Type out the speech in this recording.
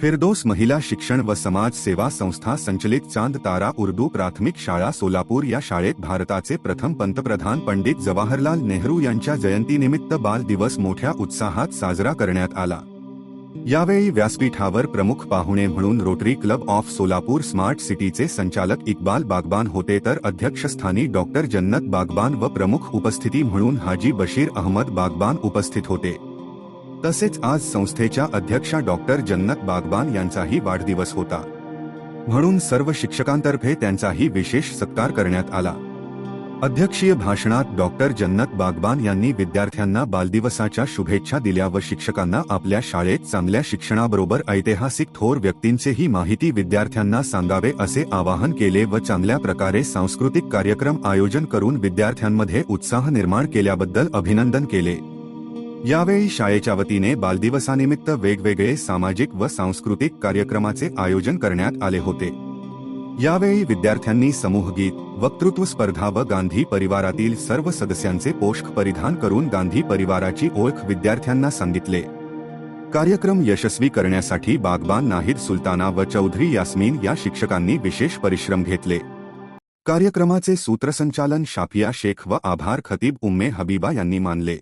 फिरदोस महिला शिक्षण व समाज सेवा संस्था संचलित चांद तारा उर्दू प्राथमिक शाळा सोलापूर या शाळेत भारताचे प्रथम पंतप्रधान पंडित जवाहरलाल नेहरू यांच्या जयंतीनिमित्त बाल दिवस मोठ्या उत्साहात साजरा करण्यात आला. यावेळी व्यासपीठावर प्रमुख पाहुणे म्हणून Rotary Club of Solapur smart सिटीचे संचालक इक्बाल बागबान होते तर अध्यक्षस्थानी डॉक्टर जन्नत बागबान व प्रमुख उपस्थिती म्हणून हाजी बशीर अहमद बागबान उपस्थित होते. तसेच आज संस्थेच्या अध्यक्षा डॉक्टर जन्नत बागबान यांचाही वाढदिवस होता. म्हणून सर्व शिक्षकांतर्फे त्यांचाही विशेष सत्कार करण्यात आला. अध्यक्षीय भाषणात डॉक्टर जन्नत बागबान यांनी विद्यार्थ्यांना बालदिवसाच्या शुभेच्छा दिल्या व शिक्षकांना आपल्या शाळेत चांगल्या शिक्षणाबरोबर ऐतिहासिक थोर व्यक्तींचेही माहिती विद्यार्थ्यांना सांगावे असे आवाहन केले व चांगल्या प्रकारे सांस्कृतिक कार्यक्रम आयोजन करून विद्यार्थ्यांमध्ये उत्साह निर्माण केल्याबद्दल अभिनंदन केले. यावेळी शाळेच्या वतीने बालदिवसानिमित्त वेगवेगळे सामाजिक व सांस्कृतिक कार्यक्रमाचे आयोजन करण्यात आले होते. यावेळी विद्यार्थ्यांनी समूहगीत वक्तृत्व स्पर्धा व गांधी परिवारातील सर्व सदस्यांचे पोषक परिधान करून गांधी परिवाराची ओळख विद्यार्थ्यांना सांगितले. कार्यक्रम यशस्वी करण्यासाठी बागबान नाहिद सुलताना व चौधरी यास्मीन या शिक्षकांनी विशेष परिश्रम घेतले. कार्यक्रमाचे सूत्रसंचालन शाफिया शेख व आभार खतीब उम्मे हबीबा यांनी मानले.